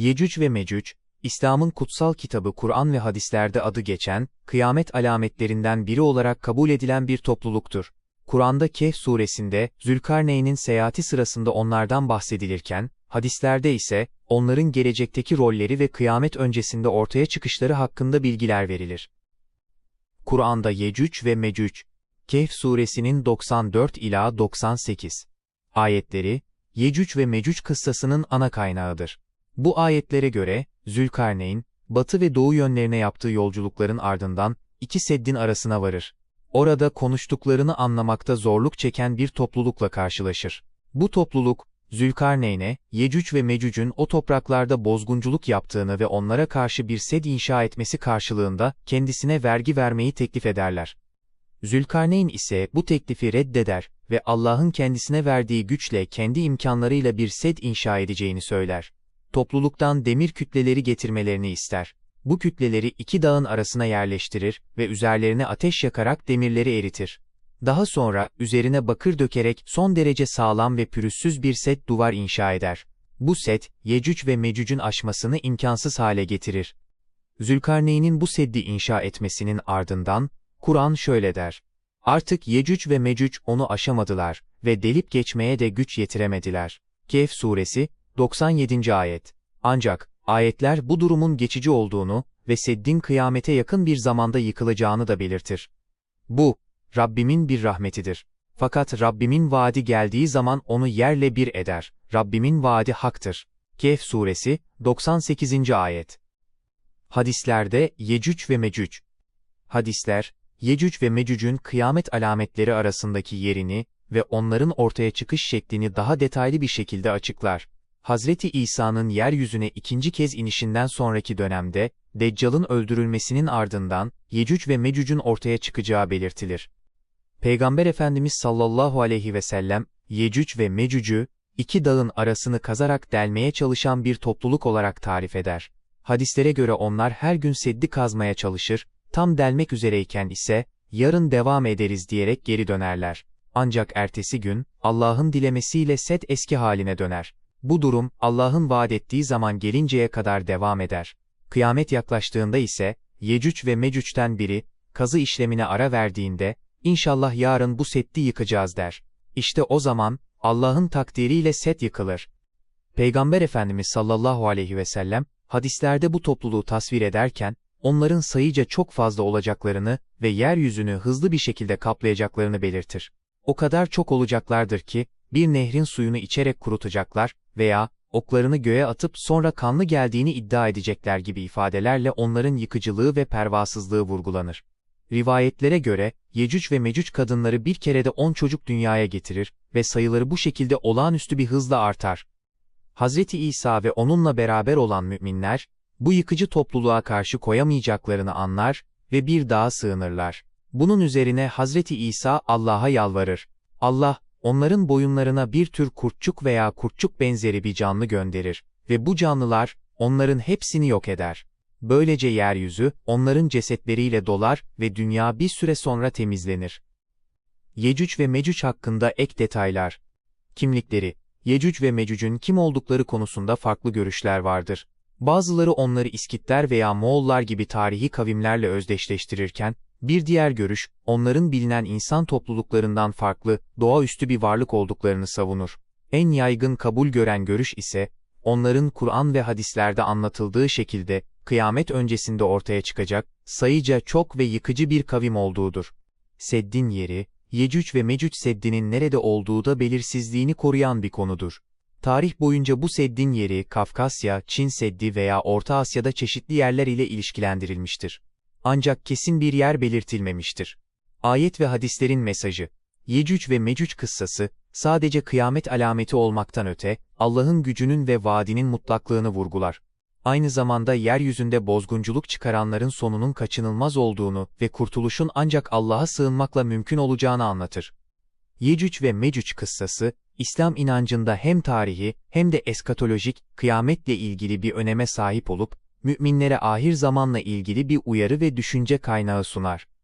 Yecüc ve Mecüc, İslam'ın kutsal kitabı Kur'an ve hadislerde adı geçen, kıyamet alametlerinden biri olarak kabul edilen bir topluluktur. Kur'an'da Kehf suresinde, Zülkarneyn'in seyahati sırasında onlardan bahsedilirken, hadislerde ise, onların gelecekteki rolleri ve kıyamet öncesinde ortaya çıkışları hakkında bilgiler verilir. Kur'an'da Yecüc ve Mecüc, Kehf suresinin 94 ila 98 ayetleri, Yecüc ve Mecüc kıssasının ana kaynağıdır. Bu ayetlere göre, Zülkarneyn, batı ve doğu yönlerine yaptığı yolculukların ardından, iki seddin arasına varır. Orada konuştuklarını anlamakta zorluk çeken bir toplulukla karşılaşır. Bu topluluk, Zülkarneyn'e, Yecüc ve Mecüc'ün o topraklarda bozgunculuk yaptığını ve onlara karşı bir sed inşa etmesi karşılığında kendisine vergi vermeyi teklif ederler. Zülkarneyn ise bu teklifi reddeder ve Allah'ın kendisine verdiği güçle kendi imkanlarıyla bir sed inşa edeceğini söyler. Topluluktan demir kütleleri getirmelerini ister. Bu kütleleri iki dağın arasına yerleştirir ve üzerlerine ateş yakarak demirleri eritir. Daha sonra, üzerine bakır dökerek son derece sağlam ve pürüzsüz bir set duvar inşa eder. Bu set, Yecüc ve Mecüc'ün aşmasını imkansız hale getirir. Zülkarneyn'in bu seddi inşa etmesinin ardından, Kur'an şöyle der. Artık Yecüc ve Mecüc onu aşamadılar ve delip geçmeye de güç yetiremediler. Kehf suresi, 97. ayet. Ancak, ayetler bu durumun geçici olduğunu ve seddin kıyamete yakın bir zamanda yıkılacağını da belirtir. Bu, Rabbimin bir rahmetidir. Fakat Rabbimin vaadi geldiği zaman onu yerle bir eder. Rabbimin vaadi haktır. Kehf suresi, 98. ayet. Hadislerde Yecüc ve Mecüc. Hadisler, Yecüc ve Mecüc'ün kıyamet alametleri arasındaki yerini ve onların ortaya çıkış şeklini daha detaylı bir şekilde açıklar. Hazreti İsa'nın yeryüzüne ikinci kez inişinden sonraki dönemde, Deccal'ın öldürülmesinin ardından, Yecüc ve Mecüc'ün ortaya çıkacağı belirtilir. Peygamber Efendimiz sallallahu aleyhi ve sellem, Yecüc ve Mecüc'ü, iki dağın arasını kazarak delmeye çalışan bir topluluk olarak tarif eder. Hadislere göre onlar her gün seddi kazmaya çalışır, tam delmek üzereyken ise, yarın devam ederiz diyerek geri dönerler. Ancak ertesi gün, Allah'ın dilemesiyle set eski haline döner. Bu durum, Allah'ın vaat ettiği zaman gelinceye kadar devam eder. Kıyamet yaklaştığında ise, Yecüc ve Mecüc'ten biri, kazı işlemine ara verdiğinde, İnşallah yarın bu setti yıkacağız der. İşte o zaman, Allah'ın takdiriyle set yıkılır. Peygamber Efendimiz sallallahu aleyhi ve sellem, hadislerde bu topluluğu tasvir ederken, onların sayıca çok fazla olacaklarını ve yeryüzünü hızlı bir şekilde kaplayacaklarını belirtir. O kadar çok olacaklardır ki, bir nehrin suyunu içerek kurutacaklar veya oklarını göğe atıp sonra kanlı geldiğini iddia edecekler gibi ifadelerle onların yıkıcılığı ve pervasızlığı vurgulanır. Rivayetlere göre, Yecüc ve Mecüc kadınları bir kerede on çocuk dünyaya getirir ve sayıları bu şekilde olağanüstü bir hızla artar. Hazreti İsa ve onunla beraber olan müminler, bu yıkıcı topluluğa karşı koyamayacaklarını anlar ve bir dağa sığınırlar. Bunun üzerine Hazreti İsa Allah'a yalvarır. Allah, onların boyunlarına bir tür kurtçuk veya kurtçuk benzeri bir canlı gönderir ve bu canlılar, onların hepsini yok eder. Böylece yeryüzü, onların cesetleriyle dolar ve dünya bir süre sonra temizlenir. Yecüc ve Mecüc hakkında ek detaylar. Kimlikleri, Yecüc ve Mecüc'ün kim oldukları konusunda farklı görüşler vardır. Bazıları onları İskitler veya Moğollar gibi tarihi kavimlerle özdeşleştirirken, bir diğer görüş, onların bilinen insan topluluklarından farklı, doğaüstü bir varlık olduklarını savunur. En yaygın kabul gören görüş ise, onların Kur'an ve hadislerde anlatıldığı şekilde, kıyamet öncesinde ortaya çıkacak, sayıca çok ve yıkıcı bir kavim olduğudur. Seddin yeri, Yecüc ve Mecüc Seddi'nin nerede olduğu da belirsizliğini koruyan bir konudur. Tarih boyunca bu seddin yeri Kafkasya, Çin Seddi veya Orta Asya'da çeşitli yerler ile ilişkilendirilmiştir. Ancak kesin bir yer belirtilmemiştir. Ayet ve hadislerin mesajı, Yecüc ve Mecüc kıssası, sadece kıyamet alameti olmaktan öte, Allah'ın gücünün ve vaadinin mutlaklığını vurgular. Aynı zamanda yeryüzünde bozgunculuk çıkaranların sonunun kaçınılmaz olduğunu ve kurtuluşun ancak Allah'a sığınmakla mümkün olacağını anlatır. Yecüc ve Mecüc kıssası, İslam inancında hem tarihi hem de eskatolojik, kıyametle ilgili bir öneme sahip olup, müminlere ahir zamanla ilgili bir uyarı ve düşünce kaynağı sunar.